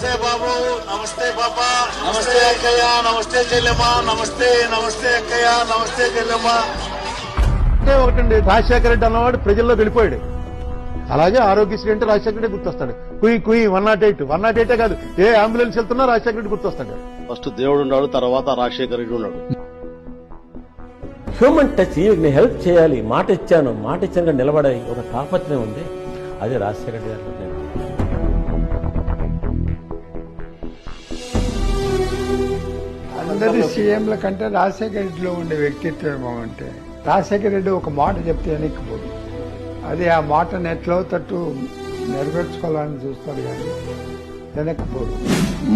నమస్తే బాబు నమస్తే పాప నమస్తే అక్కయ్య నమస్తే చెల్లెమ్మ నమస్తే నమస్తే అక్కయ్య నమస్తే చెల్లెమ్మ. ఒకటే ఒకటండి రాజశేఖర రెడ్డి అన్నవాడు ప్రజల్లో వెళ్ళిపోయాడు. అలాగే ఆరోగ్యశ్రీ అంటే రాజశేఖర రెడ్డి గుర్తొస్తాడు. కుయి కుయి one not eight one not ఎయిటే కాదు. ఏ అంబులెన్స్ వెళ్తున్నా రాజశేఖర రెడ్డి గుర్తొస్తాడు. ఫస్ట్ దేవుడు ఉన్నాడు తర్వాత రాజశేఖర రెడ్డి ఉన్నాడు. హ్యూమన్ టచ్ ఈవిని హెల్ప్ చేయాలి. మాట ఇచ్చాను మాట ఇచ్చాను నిలబడే ఒక తాపత్రయం ఉంది. అది రాజశేఖర రెడ్డి గారు అందరి సీఎంల కంటే రాజశేఖర రెడ్డిలో ఉండే వ్యక్తిత్వం ఏమంటే రాజశేఖర రెడ్డి ఒక మాట చెప్తే వెనక్కిపోదు అది ఆ మాటను ఎట్లో తట్టు నెరవేర్చుకోవాలని చూస్తాడు కానీ వెనక్కిపోదు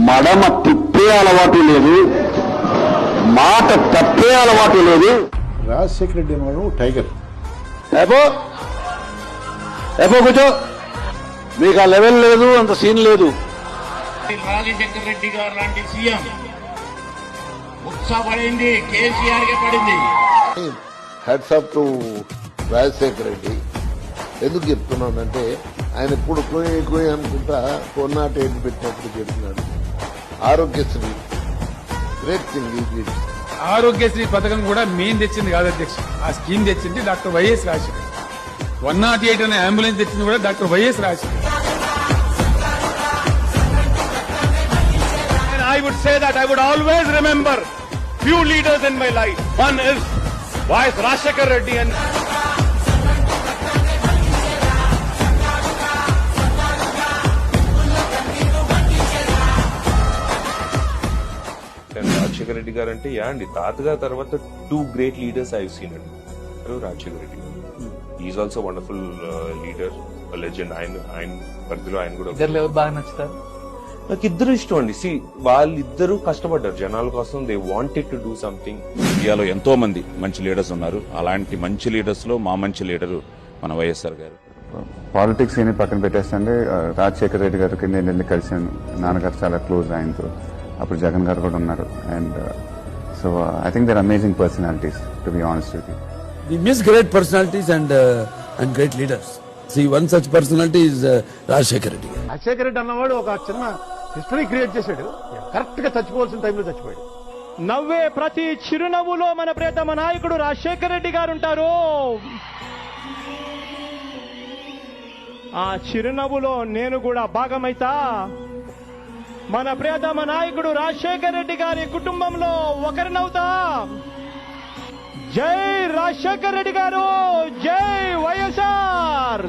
మడమ తిప్పే అలవాటు లేదు మాట తప్పే అలవాటు లేదు. రాజశేఖర రెడ్డి అనేవాడు టైగర్. ఏపో ఏపో కూర్చో. మీకు ఆ లెవెల్ లేదు అంత సీన్ లేదు. రాజశేఖర రెడ్డి గారు లాంటి సీఎం ఉత్సాహపడింది కేసీఆర్కి పడింది. Hats off to Rajasekhara Reddy. ఎందుకు చెప్తున్నానంటే ఆయన ఇప్పుడు కోయి కోయి అనుకుంటా కొన్నాటి ఏంటి పెట్టినప్పుడు చెప్తున్నాడు ఆరోగ్యశ్రీ గ్రేట్ థింగ్ ఆరోగ్యశ్రీ పథకం కూడా మేము తెచ్చింది కాదు అధ్యక్ష. ఆ స్కీమ్ తెచ్చింది doctor YS Rajasekhar one not eight అనే అంబులెన్స్ తెచ్చింది కూడా doctor YS Rajasekhar would say that I would always remember few leaders in my life one is YS Rajasekhar Reddy and Rajasekhara Reddy garu అంటే yeah అండి తాతగారి తర్వాత two great leaders I seen అండి Rajasekhara Reddy garu is also wonderful leader legend ఆయన ఆయన పరిధిలో ఆయన కూడా బాగా నచ్చుతారు? నాకు ఇద్దరు ఇష్టం అండి. సి వాళ్ళిద్దరూ కష్టపడ్డారు. జనాల కోసం they wanted to do something ఇండియాలో ఎంతో మంది మంచి లీడర్స్ ఉన్నారు. అలాంటి మంచి లీడర్స్లో మా మంచి లీడరు మన వైఎస్ఆర్ గారు. పాలిటిక్స్ ఏమి పక్కన పెట్టేస్తే రాజశేఖర రెడ్డి గారికి నేను వెళ్ళి కలిసాను నాన్నగారు చాలా క్లోజ్ ఆయనతో అప్పుడు జగన్ గారు కూడా ఉన్నారు. And so I think there amazing personalities to be honest with the miss great personalities and and great leaders see one such personality is Rajasekhara Reddy garu Rajasekhara Reddy అన్నవాడు ఒక చిన్న హిస్టరీ క్రియేట్ చేశాడు. కరెక్ట్గా చచ్చిపోవాల్సిన టైంలో చచ్చిపోయాడు. నవ్వే ప్రతి చిరునవ్వులో మన ప్రేతమ నాయకుడు రాజశేఖర రెడ్డి గారు ఉంటారు ఆ చిరునవ్వులో నేను కూడా భాగమైతా. మన ప్రియతమ నాయకుడు రాజశేఖర రెడ్డి గారి కుటుంబంలో ఒకరినవుతా జై రాజశేఖర రెడ్డి గారు జై వైఎస్ఆర్.